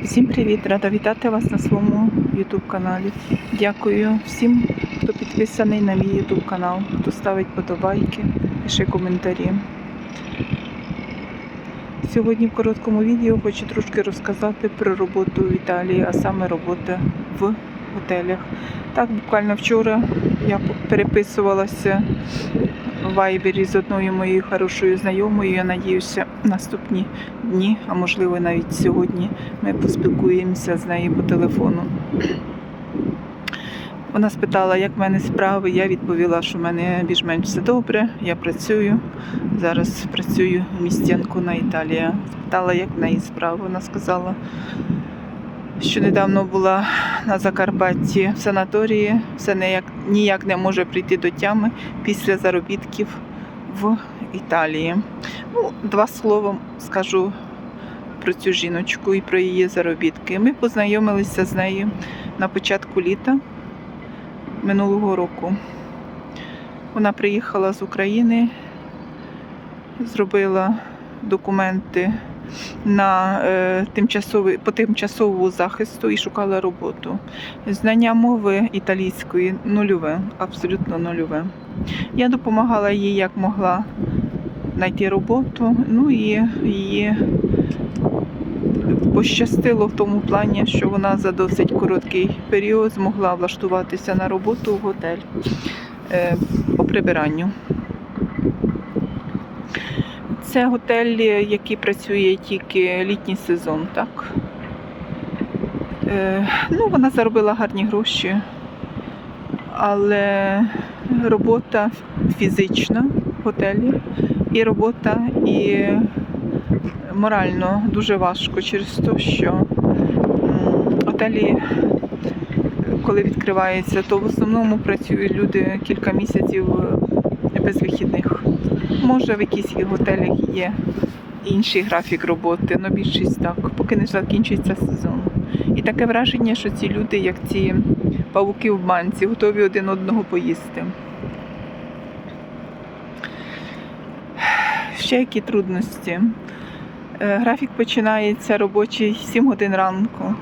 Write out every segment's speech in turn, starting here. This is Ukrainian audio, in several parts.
Всім привіт! Рада вітати вас на своєму YouTube каналі. Дякую всім, хто підписаний на мій YouTube канал, хто ставить подобайки, пише коментарі. Сьогодні в короткому відео хочу трошки розказати про роботу в Італії, а саме робота в готелях. Так, буквально вчора я переписувалася в Вайбері з одною моєю хорошою знайомою. Я надіюся, наступні дні, а можливо навіть сьогодні, ми поспілкуємося з нею по телефону. Вона спитала, як в мене справи. Я відповіла, що в мене більш-менш все добре, я працюю. Зараз працюю в місті Анкона, Італія. Спитала, як в неї справи. Вона сказала, що недавно була на Закарпатті в санаторії, все ніяк, ніяк не може прийти до тями після заробітків в Італії. Ну, два слова скажу про цю жіночку і про її заробітки. Ми познайомилися з нею на початку літа минулого року. Вона приїхала з України, зробила документи на е, тимчасовий, по тимчасовому захисту і шукала роботу. Знання мови італійської нульове, абсолютно нульове. Я допомагала їй як могла знайти роботу, ну і її пощастило в тому плані, що вона за досить короткий період змогла влаштуватися на роботу в готель е, по прибиранню. Це готель, який працює тільки літній сезон, так? Е, ну, вона заробила гарні гроші, але робота фізична в готелі, і робота, і морально дуже важко через те, що готелі, коли відкриваються, то в основному працюють люди кілька місяців е, без вихідних. Може, в якісь готелях є інший графік роботи, але більшість так, поки не закінчується сезон. І таке враження, що ці люди, як ці павуки в банці, готові один одного поїсти. Ще які трудності. Е, Графік починається робочий 7 годин ранку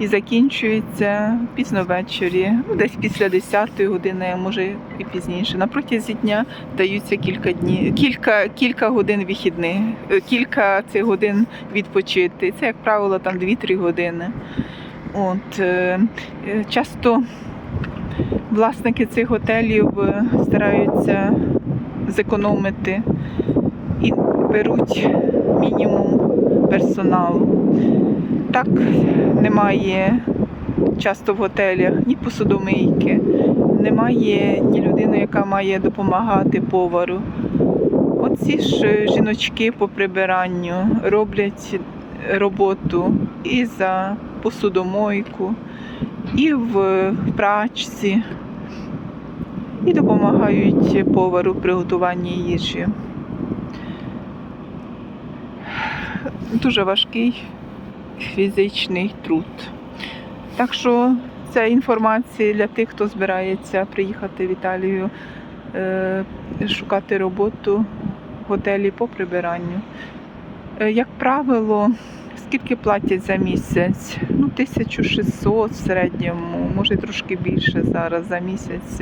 і закінчується пізно ввечері, ну, десь після 10 години, може і пізніше. На протязі дня даються кілька днів, кілька, кілька годин вихідних, е, кілька цих годин відпочити. Це, як правило, там 2-3 години. От, е, е, часто власники цих готелів стараються зекономити і беруть мінімум персоналу. Так немає часто в готелях ні посудомийки, немає ні людини, яка має допомагати повару. Оці ж жіночки по прибиранню роблять роботу і за посудомойку, і в прачці, і допомагають повару в приготуванні їжі. Дуже важкий фізичний труд. Так що це інформація для тих, хто збирається приїхати в Італію, е, шукати роботу в готелі по прибиранню. Е, Як правило, скільки платять за місяць? Ну, 1600 в середньому, може трошки більше зараз за місяць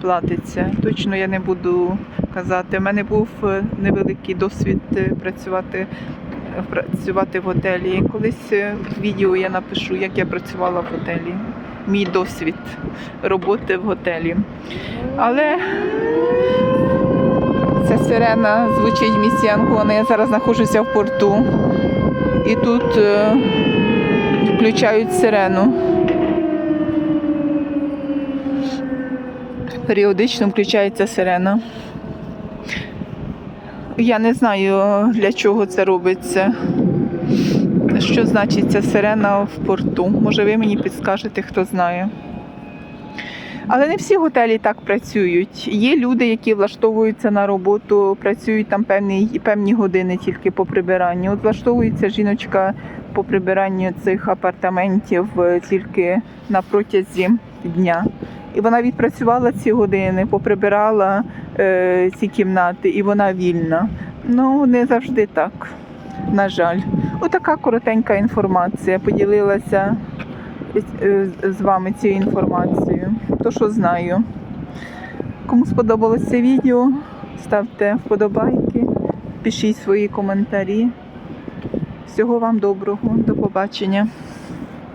платиться. Точно я не буду казати. У мене був е, невеликий досвід працювати працювати в готелі. Колись е, в відео я напишу, як я працювала в готелі. Мій досвід роботи в готелі. Але ця сирена звучить в місті Анкона. Я зараз знаходжуся в порту. І тут е, включають сирену. Періодично включається сирена. Я не знаю, для чого це робиться. Що значить ця сирена в порту? Може, ви мені підскажете, хто знає. Але не всі готелі так працюють. Є люди, які влаштовуються на роботу, працюють там певні, певні години тільки по прибиранню. От влаштовується жіночка по прибиранню цих апартаментів е, тільки на протязі дня. І вона відпрацювала ці години, поприбирала е, ці кімнати, і вона вільна. Ну, не завжди так, на жаль. Отака коротенька інформація. Поділилася е, з вами цією інформацією. То, що знаю. Кому сподобалося це відео, ставте вподобайки, пишіть свої коментарі. Всього вам доброго, до побачення.